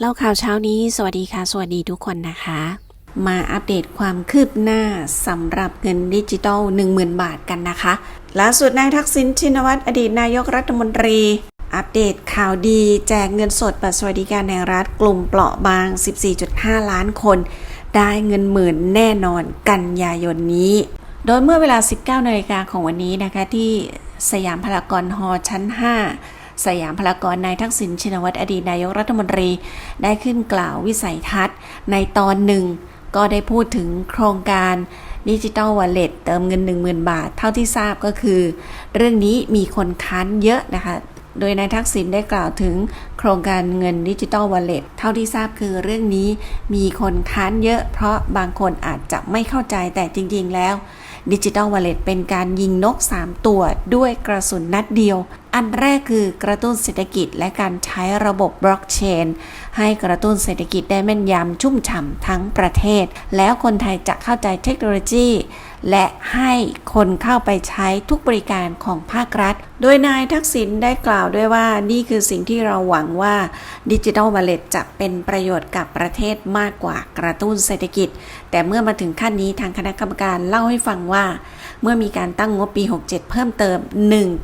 เล่าข่าวเช้านี้ สวัสดีค่ะ สวัสดีทุกคนนะคะ มาอัปเดตความคืบหน้าสำหรับเงินดิจิตอล10,000 บาทกันนะคะล่าสุดนายทักษิณชินวัตรอดีตนายกรัฐมนตรี อัปเดตข่าวดี แจกเงินสดบัตรสวัสดิการแห่งรัฐกลุ่มเปราะบาง 14.5 ล้านคน ได้เงินหมื่นแน่นอนกันยายนนี้ โดยเมื่อเวลา 19นาฬิกาของวันนี้นะคะที่สยามพารากอนฮอร์ชั้น 5 สยามพารากอนนายทักษิณชินวัตรอดีตนายกรัฐมนตรี ได้ขึ้นกล่าววิสัยทัศน์ ในตอนหนึ่ง ก็ได้พูดถึงโครงการดิจิ t a ลวอลเล็ตเติมเงิน 10,000 บาท เท่าที่ทราบก็คือ เรื่องนี้มีคนค้านเยอะนะคะ โดยนายทักษิณได้กล่าวถึงโครงการเงินดิจิ t a ลวอลเล็ตเท่าที่ทราบคือเรื่องนี้มีคนค้านเยอะ เพราะบางคนอาจจะไม่เข้าใจแต่จริง ๆ แล้วดิจิ t a ลวอลเล็ตเป็นการยิงนก 3 ตัวด้วยกระสุนนัดเดียว อันแรกคือกระตุ้นเศรษฐกิจและการใช้ระบบบล็อกเชนให้กระตุ้นเศรษฐกิจได้แม่นยำชุ่มฉ่ำทั้งประเทศ แล้วคนไทยจะเข้าใจเทคโนโลยี และให้คนเข้าไปใช้ทุกบริการของภาครัฐ โดยนายทักษิณได้กล่าวด้วยว่านี่คือสิ่งที่เราหวังว่าดิจิทัลวอลเล็ตจะเป็นประโยชน์กับประเทศมากกว่ากระตุ้นเศรษฐกิจ แต่เมื่อมาถึงขั้นนี้ทางคณะกรรมการเล่าให้ฟังว่า เมื่อมีการตั้งงบปี 67 เพิ่มเติม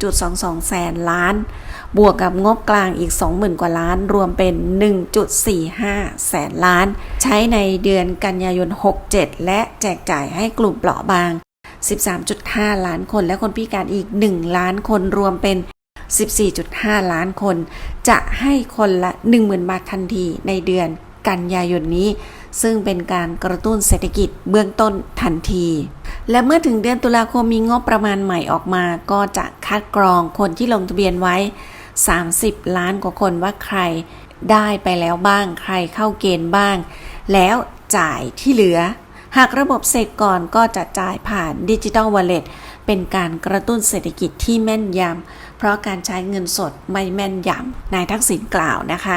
1.22 แสนล้าน บวกกับงบกลางอีก 20,000 กว่าล้าน รวมเป็น 1.45 แสนล้าน ใช้ในเดือนกันยายน 67 และแจกจ่ายให้กลุ่มเปราะบาง 13.5 ล้านคน และคนพิการอีก 1 ล้านคนรวมเป็น 14.5 ล้านคน จะให้คนละ 10,000 บาททันทีในเดือนกันยายนนี้ ซึ่งเป็นการกระตุ้นเศรษฐกิจเบื้องต้นทันที และเมื่อถึงเดือนตุลาคมมีงบประมาณใหม่ออกมา ก็จะคัดกรองคนที่ลงทะเบียนไว้ 30 ล้านกว่าคนว่าใครได้ไปแล้วบ้าง ใครเข้าเกณฑ์บ้าง แล้วจ่ายที่เหลือ หากระบบเสร็จก่อนก็จะจ่ายผ่านดิจิ t a ลวอลเล็ตเป็นการกระตุ้นเศรษฐกิจที่แม่นยำเพราะการใช้เงินสดไม่แม่นยำนายทักษิณกล่าวนะคะ